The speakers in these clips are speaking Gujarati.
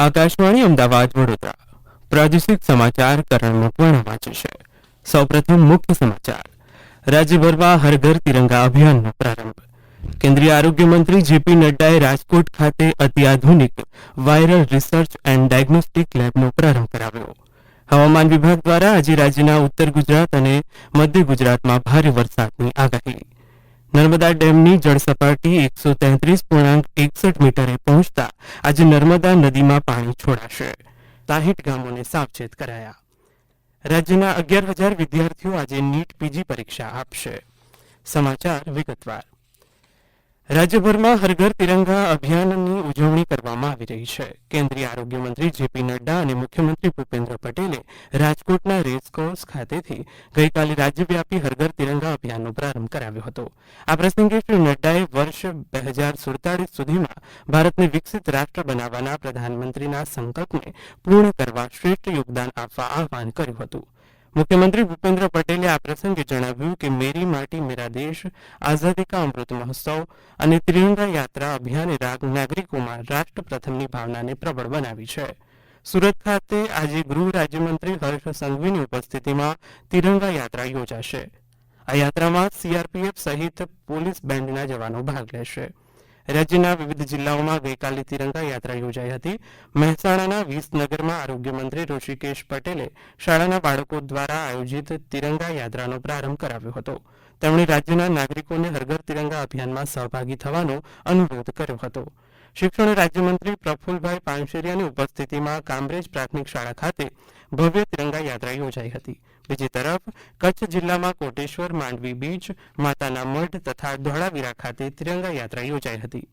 આકાશવાણી અમદાવાદ, વડોદરા. પ્રાદેશિક સમાચાર કરણ મકવાણા વાંચે છે. સૌપ્રથમ મુખ્ય સમાચાર. રાજ્યભરમાં હર ઘર તિરંગા અભિયાનનો પ્રારંભ. કેન્દ્રીય આરોગ્ય મંત્રી જેપી નડ્ડાએ રાજકોટ ખાતે અત્યાધુનિક વાયરલ રિસર્ચ એન્ડ ડાયગ્નોસ્ટિક લેબનો પ્રારંભ કરાવ્યો. હવામાન વિભાગ દ્વારા આજે રાજ્યના ઉત્તર ગુજરાત અને મધ્ય ગુજરાતમાં ભારે વરસાદની આગાહી. નર્મદા ડેમની જળસપાટી એકસો તેત્રીસ પૂર્ણાંક એકસઠ મીટરે પહોંચતા આજે નર્મદા નદીમાં પાણી છોડાશે. સાહીઠ ગામોને સાવચેત કરાયા. રાજ્યના અગિયાર હજાર વિદ્યાર્થીઓ આજે નીટ પીજી પરીક્ષા આપશે. સમાચાર વિગતવાર. રાજ્યભરમાં હરઘર તિરંગા અભિયાનની ઉજવણી કરવામાં આવી રહી છે. કેન્દ્રીય આરોગ્ય મંત્રી જેપી નડ્ડા અને મુખ્યમંત્રી ભૂપેન્દ્ર રેસકોર્સ ખાતેથી ગઈકાલે રાજ્યવ્યાપી હરઘર તિરંગા અભિયાનનો પ્રારંભ કરાવ્યો હતો. આ પ્રસંગે શ્રી નડ્ડાએ વર્ષ બે હજાર સુડતાલીસ સુધીમાં ભારતને વિકસિત રાષ્ટ્ર બનાવવાના પ્રધાનમંત્રીના સંકલ્પને પૂર્ણ કરવા શ્રેષ્ઠ યોગદાન આપવા આહવાન કર્યું હતું. મુખ્યમંત્રી ભૂપેન્દ્ર પટેલે આ પ્રસંગે જણાવ્યું કે મેરી માટી મેરા દેશ, આઝાદી કા અમૃત મહોત્સવ અને ત્રિરંગા યાત્રા અભિયાને નાગરિકોમાં રાષ્ટ્ર પ્રથમની ભાવનાને પ્રબળ બનાવી છે. સુરત ખાતે આજે ગૃહ રાજ્યમંત્રી હર્ષ સંઘવીની ઉપસ્થિતિમાં તિરંગા યાત્રા યોજાશે. આ યાત્રામાં સીઆરપીએફ સહિત પોલીસ બેન્ડના જવાનો ભાગ લેશે. રાજ્યના વિવિધ જિલ્લાઓમાં ગઈકાલે તિરંગા યાત્રા યોજાઈ હતી. મહેસાણાના વિસનગરમાં આરોગ્ય મંત્રી ઋષિકેશ પટેલે શાળાના બાળકો દ્વારા આયોજિત તિરંગા યાત્રાનો પ્રારંભ કરાવ્યો હતો. તેમણે રાજ્યના નાગરિકોને હરઘર તિરંગા અભિયાનમાં સહભાગી થવાનો અનુરોધ કર્યો હતો. શિક્ષણ રાજ્યમંત્રી પ્રફુલભાઈ પાનશેરિયાની ઉપસ્થિતિમાં કામરેજ પ્રાથમિક શાળા ખાતે ભવ્ય તિરંગા યાત્રા યોજાઈ હતી. બીજી તરફ, કચ્છ જિલ્લામાં કોટેશ્વર માંડવી બીચ, માતાના મઢ તથા ધોળાવીરા ખાતે તિરંગા યાત્રા યોજાઈ હતી.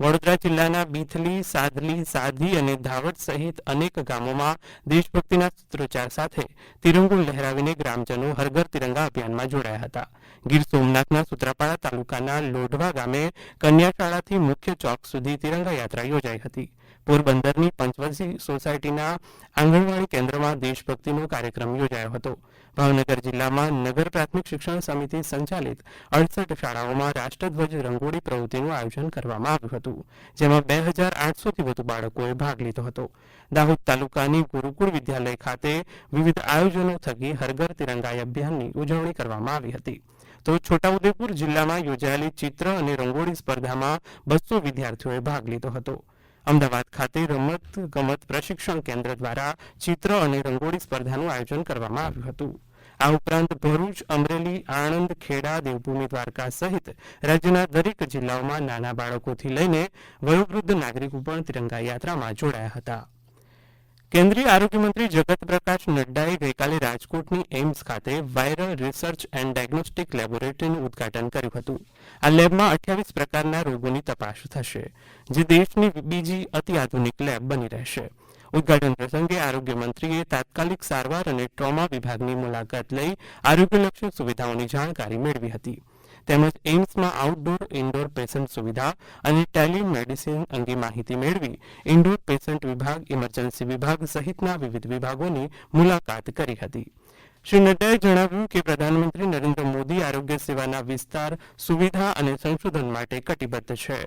વડોદરા જિલ્લાના બીથલી, સાદલી સાધી અને ધાવડ સહિત અનેક ગામોમાં દેશભક્તિના સૂત્રોચ્ચાર સાથે તિરંગો લહેરાવીને ગ્રામજનો હરઘર તિરંગા અભિયાનમાં જોડાયા હતા. ગીર સોમનાથના સુત્રાપાડા તાલુકાના લોઢવા ગામે કન્યાશાળાથી મુખ્ય ચોક સુધી તિરંગા યાત્રા યોજાઈ હતી. પોરબંદરની પંચવંશી સોસાયટીના આંગણવાડી કેન્દ્રમાં દેશભક્તિનો કાર્યક્રમ યોજાયો હતો. ભાવનગર જિલ્લામાં નગર પ્રાથમિક શિક્ષણ સમિતિ સંચાલિત અડસઠ શાળાઓમાં રાષ્ટ્રધ્વજ રંગોળી પ્રવૃત્તિનું આયોજન કરવામાં આવ્યું હતું, જેમાં બે હજાર આઠસોથી વધુ બાળકોએ ભાગ લીધો હતો. દાહોદ તાલુકાની ગુરુકુળ વિદ્યાલય ખાતે વિવિધ આયોજનો થકી હરઘર તિરંગાઈ અભિયાનની ઉજવણી કરવામાં આવી હતી. તો છોટાઉદેપુર જિલ્લામાં યોજાયેલી ચિત્ર અને રંગોળી સ્પર્ધામાં બસો વિદ્યાર્થીઓએ ભાગ લીધો હતો. અમદાવાદ ખાતે રમત ગમત પ્રશિક્ષણ કેન્દ્ર દ્વારા ચિત્ર અને રંગોળી સ્પર્ધાનું આયોજન કરવામાં આવ્યું હતું. આ ઉપરાંત ભરૂચ, અમરેલી, આણંદ, ખેડા, દેવભૂમિ, દ્વારકા સહિત રાજ્યના દરેક જિલ્લાઓમાં નાના બાળકોથી લઈને વયોવૃદ્ધ નાગરિકો પણ તિરંગા યાત્રામાં જોડાયા હતા. કેન્દ્રીય આરોગ્યમંત્રી જગત પ્રકાશ નડ્ડાએ ગઈકાલે રાજકોટની એઇમ્સ ખાતે વાયરલ રિસર્ચ એન્ડ ડાયગ્નોસ્ટિક લેબોરેટરીનું ઉદઘાટન કર્યું હતું. આ લેબમાં અઠ્યાવીસ પ્રકારના રોગોની તપાસ થશે, જે દેશની બીજી અતિ આધુનિક લેબ બની રહેશે. ઉદઘાટન પ્રસંગે આરોગ્યમંત્રીએ તાત્કાલિક સારવાર અને ટ્રોમા વિભાગની મુલાકાત લઈ આરોગ્યલક્ષી સુવિધાઓની જાણકારી મેળવી હતી. તેમજ એઇમ્સમાં આઉટડોર ઇન્ડોર પેશન્ટ સુવિધા અને ટેલિમેડિસિન અંગે માહિતી મેળવી ઇન્ડોર પેશન્ટ વિભાગ ઇમરજન્સી વિભાગ સહિતના વિવિધ વિભાગોની મુલાકાત કરી હતી. શ્રી નડ્ડાએ જણાવ્યું કે પ્રધાનમંત્રી નરેન્દ્ર મોદી આરોગ્ય સેવાના વિસ્તાર, સુવિધા અને સંશોધન માટે કટિબદ્ધ છે.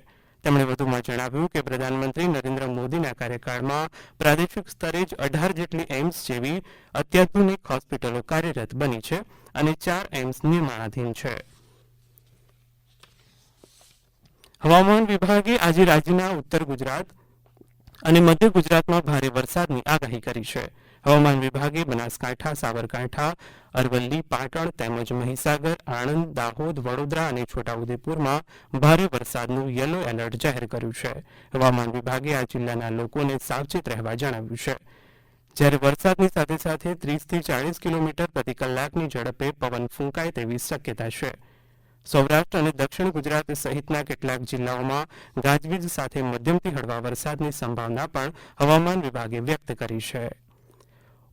તેમણે વધુમાં જણાવ્યું કે પ્રધાનમંત્રી નરેન્દ્ર મોદીના કાર્યકાળમાં પ્રાદેશિક સ્તરે જ અઢાર જેટલી એઇમ્સ જેવી અત્યાધુનિક હોસ્પિટલો કાર્યરત બની છે અને ચાર એઇમ્સ નિર્માણાધીન છે. હવામાન વિભાગે આજે રાજ્યના ઉત્તર ગુજરાત અને મધ્ય ગુજરાતમાં ભારે વરસાદની આગાહી કરી છે. હવામાન વિભાગે બનાસકાંઠા, સાબરકાંઠા, અરવલ્લી, પાટણ તેમજ મહીસાગર, આણંદ, દાહોદ, વડોદરા અને છોટાઉદેપુરમાં ભારે વરસાદનું યલો એલર્ટ જાહેર કર્યું છે. હવામાન વિભાગે આ જિલ્લાના લોકોને સાવચેત રહેવા જણાવ્યું છે. જ્યારે વરસાદની સાથે સાથે ત્રીસથી ચાળીસ કિલોમીટર પ્રતિ કલાકની ઝડપે પવન ફૂંકાય તેવી શક્યતા છે. સૌરાષ્ટ્ર અને દક્ષિણ ગુજરાત સહિતના કેટલાક જિલ્લાઓમાં ગાજવીજ સાથે મધ્યમથી હળવા વરસાદની સંભાવના પણ હવામાન વિભાગે વ્યક્ત કરી છે.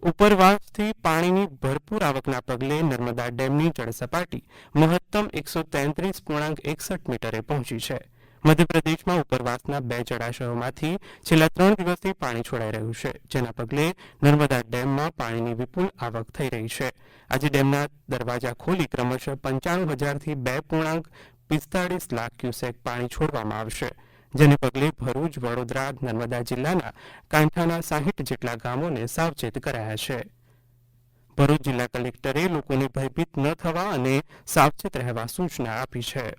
ઉપરવાસથી પાણીની ભરપૂર આવકના પગલે નર્મદા ડેમની જળસપાટી મહત્તમ એકસો તેત્રીસ પૂર્ણાંક એકસઠ મીટરે પહોંચી છે. મધ્યપ્રદેશમાં ઉપરવાસના બે જળાશયોમાંથી છેલ્લા ત્રણ દિવસથી પાણી છોડાઈ રહ્યું છે, જેના પગલે નર્મદા ડેમમાં પાણીની વિપુલ આવક થઈ રહી છે. આજે ડેમના દરવાજા ખોલી ક્રમશઃ પંચાણું હજારથી બે પૂર્ણાંક પિસ્તાળીસ લાખ ક્યુસેક પાણી છોડવામાં આવશે. જેને પગલે ભરૂચ, વડોદરા, નર્મદા જિલ્લાના કાંઠાના સાહીઠ જેટલા ગામોને સાવચેત કરાયા છે. ભરૂચ જિલ્લા કલેક્ટરે લોકોને ભયભીત ન થવા અને સાવચેત રહેવા સૂચના આપી છે.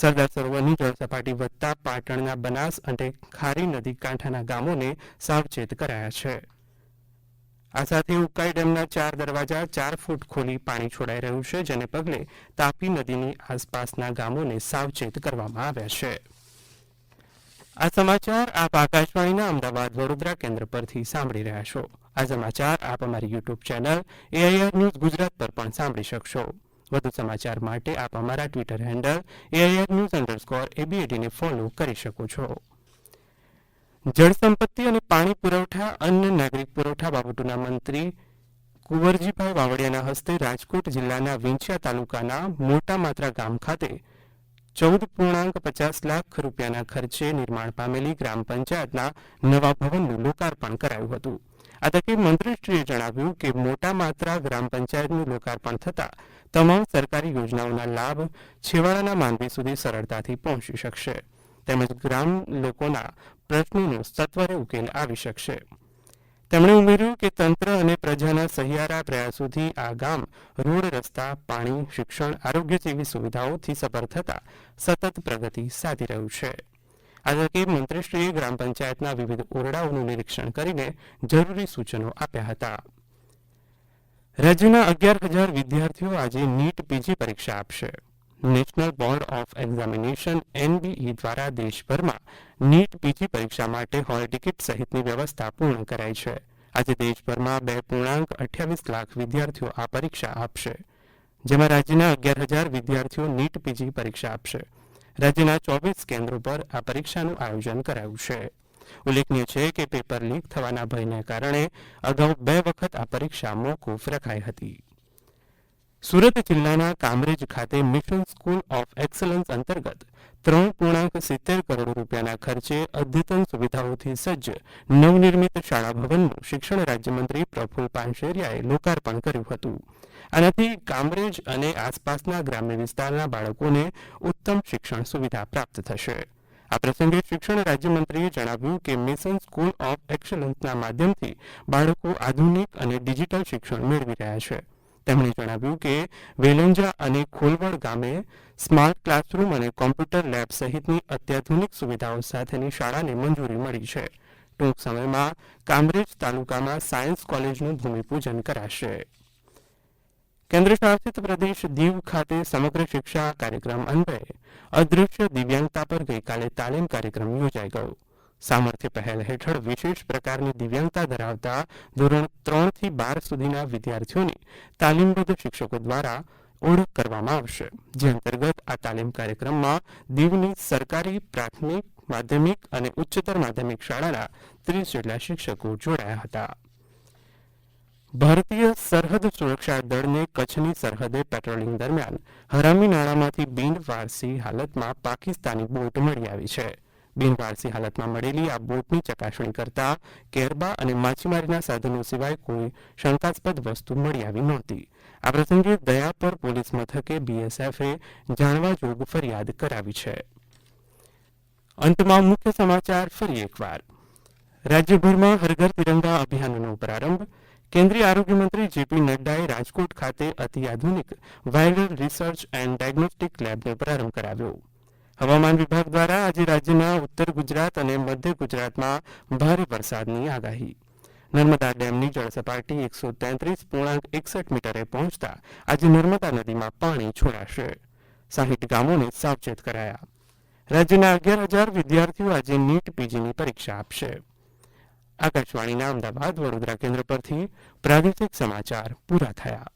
સરદાર સરોવરની જળસપાટી વધતા પાટણના બનાસ અને ખારી નદી કાંઠાના ગામોને સાવચેત કરાયા છે. આ સાથે ઉકાઈ ડેમના ચાર દરવાજા ચાર ફૂટ ખોલી પાણી છોડાઈ રહ્યું છે, જેને પગલે તાપી નદીની આસપાસના ગામોને સાવચેત કરવામાં આવ્યા છે. આ સમાચાર આપ આકાશવાણીના અમદાવાદ વડોદરા કેન્દ્ર પરથી સાંભળી રહ્યા છો. આ સમાચાર આપ અમારી YouTube channel AIR news Gujarat પર પણ સાંભળી શકશો. વધુ સમાચાર માટે આપ અમારા Twitter handle AIR news underscore એબીએડીને follow કરી શકો છો. જળ સંપત્તિ અને પાણી પુરવઠા, અન્ન, નાગરિક પુરવઠા બાબતોના મંત્રી કુંવરજીભાઈ વાવડિયાના હસ્તે રાજકોટ જિલ્લાના વિંછિયા તાલુકાના મોટા માત્રા ગામ ખાતે ચૌદ પૂર્ણાંક પચાસ લાખ રૂપિયાના ખર્ચે નિર્માણ પામેલી ગ્રામ પંચાયતના નવા ભવનનું લોકાર્પણ કરાયું હતું. આ તકે મંત્રીશ્રીએ જણાવ્યું કે મોટા માત્રા ગ્રામ પંચાયતનું લોકાર્પણ થતાં તમામ સરકારી યોજનાઓના લાભ છેવાડાના માનવી સુધી સરળતાથી પહોંચી શકશે. તેમજ ગ્રામ લોકોના પ્રશ્નોનો સત્વરે ઉકેલ આવી શકશે. તેમણે ઉમેર્યું કે તંત્ર અને પ્રજાના સહિયારા પ્રયાસોથી આ ગામ, રોડ, રસ્તા, પાણી, શિક્ષણ, આરોગ્ય જેવી સુવિધાઓથી સફળ થતા સતત પ્રગતિ સાધી રહ્યું છે. આ તકે મંત્રીશ્રીએ ગ્રામ પંચાયતના વિવિધ ઓરડાઓનું નિરીક્ષણ કરીને જરૂરી સૂચનો આપ્યા હતા. રાજ્યના અગિયાર હજાર વિદ્યાર્થીઓ આજે નીટ પીજી પરીક્ષા આપશે. National board of examination NBE દ્વારા દેશભરમાં નીટ પીજી પરીક્ષા માટે હોલ ટિકિટ સહિતની વ્યવસ્થા પૂર્ણ કરાઈ છે. આજે દેશભરમાં બે પૂર્ણાંક અઠ્યાવીસ લાખ વિદ્યાર્થીઓ આ પરીક્ષા આપશે. જેમાં રાજ્યના અગિયાર હજાર વિદ્યાર્થીઓ નીટ પીજી પરીક્ષા આપશે. રાજ્યના ચોવીસ કેન્દ્રો પર આ પરીક્ષાનું આયોજન કરાયું છે. ઉલ્લેખનીય છે કે પેપર લીક થવાના ભયને કારણે અગાઉ બે વખત આ પરીક્ષા મોકૂફ રખાઈ હતી. સુરત જિલ્લાના કામરેજ ખાતે મિશન સ્કૂલ ઓફ એક્સલન્સ અંતર્ગત ત્રણ પૂર્ણાંક સિત્તેર કરોડ રૂપિયાના ખર્ચે અદ્યતન સુવિધાઓથી સજ્જ નવનિર્મિત શાળા ભવનનું શિક્ષણ રાજ્યમંત્રી પ્રફુલ પાનશેરિયાએ લોકાર્પણ કર્યું હતું. આનાથી કામરેજ અને આસપાસના ગ્રામ્ય વિસ્તારના બાળકોને ઉત્તમ શિક્ષણ સુવિધા પ્રાપ્ત થશે. આ પ્રસંગે શિક્ષણ રાજ્યમંત્રીએ જણાવ્યું કે મિશન સ્કૂલ ઓફ એક્સલન્સના માધ્યમથી બાળકો આધુનિક અને ડિજિટલ શિક્ષણ મેળવી રહ્યા છે. તેમણે જણાવ્યું કે વેલંજા અને ખોલવડ ગામે સ્માર્ટ ક્લાસરૂમ અને કોમ્પ્યુટર લેબ સહિતની અત્યાધુનિક સુવિધાઓ સાથેની શાળાને મંજૂરી મળી છે. ટૂંક સમયમાં કામરેજ તાલુકામાં સાયન્સ કોલેજનું ભૂમિપૂજન કરાશે. કેન્દ્ર શાસિત પ્રદેશ દીવ ખાતે સમગ્ર શિક્ષા કાર્યક્રમ અન્વયે અદૃશ્ય દિવ્યાંગતા પર ગઈકાલે તાલીમ કાર્યક્રમ યોજાઈ ગયો. સામર્થ્ય પહેલ હેઠળ વિશેષ પ્રકારની દિવ્યાંગતા ધરાવતા ધોરણ ત્રણથી બાર સુધીના વિદ્યાર્થીઓની તાલીમબદ્ધ શિક્ષકો દ્વારા ઓળખ કરવામાં આવશે. જે અંતર્ગત આ તાલીમ કાર્યક્રમમાં દીવની સરકારી પ્રાથમિક, માધ્યમિક અને ઉચ્ચતર માધ્યમિક શાળાના ત્રીસ જેટલા શિક્ષકો જોડાયા હતા. ભારતીય સરહદ સુરક્ષા દળને કચ્છની સરહદે પેટ્રોલિંગ દરમિયાન હરામી નાણામાંથી બિનવારસી હાલતમાં પાકિસ્તાની બોટ મળી આવી છે. બિનવારસી હાલતમાં મળેલી આ બોટની ચકાસણી કરતા કેરબા અને માછીમારીના સાધનો સિવાય કોઈ શંકાસ્પદ વસ્તુ મળી આવી નહોતી. આ પ્રસંગે દયાપર પોલીસ મથકે બીએસએફે જાણવા જોગ ફરિયાદ કરાવી છે. અંતમાં મુખ્ય સમાચાર ફરી એકવાર. રાજ્યભરમાં હરઘર તિરંગા અભિયાનનો પ્રારંભ. કેન્દ્રીય આરોગ્ય મંત્રી જેપી નડ્ડાએ રાજકોટ ખાતે અત્યાધુનિક વાયરલ રિસર્ચ એન્ડ ડાયગ્નોસ્ટિક લેબનો પ્રારંભ કરાવ્યો. હવામાન વિભાગ દ્વારા આજે રાજ્યના ઉત્તર ગુજરાત અને મધ્ય ગુજરાતમાં ભારે વરસાદની આગાહી. નર્મદા ડેમની જળસપાટી એકસો તેત્રીસ પૂર્ણાંક એકસઠ મીટરે પહોંચતા આજે નર્મદા નદીમાં પાણી છોડાશે. સાહીઠ ગામોને સાવચેત કરાયા. રાજ્યના અગિયાર હજાર વિદ્યાર્થીઓ આજે નીટ પીજીની પરીક્ષા આપશે. આકાશવાણીના અમદાવાદ વડોદરા કેન્દ્ર પરથી પ્રાદેશિક સમાચાર પૂરા થયા.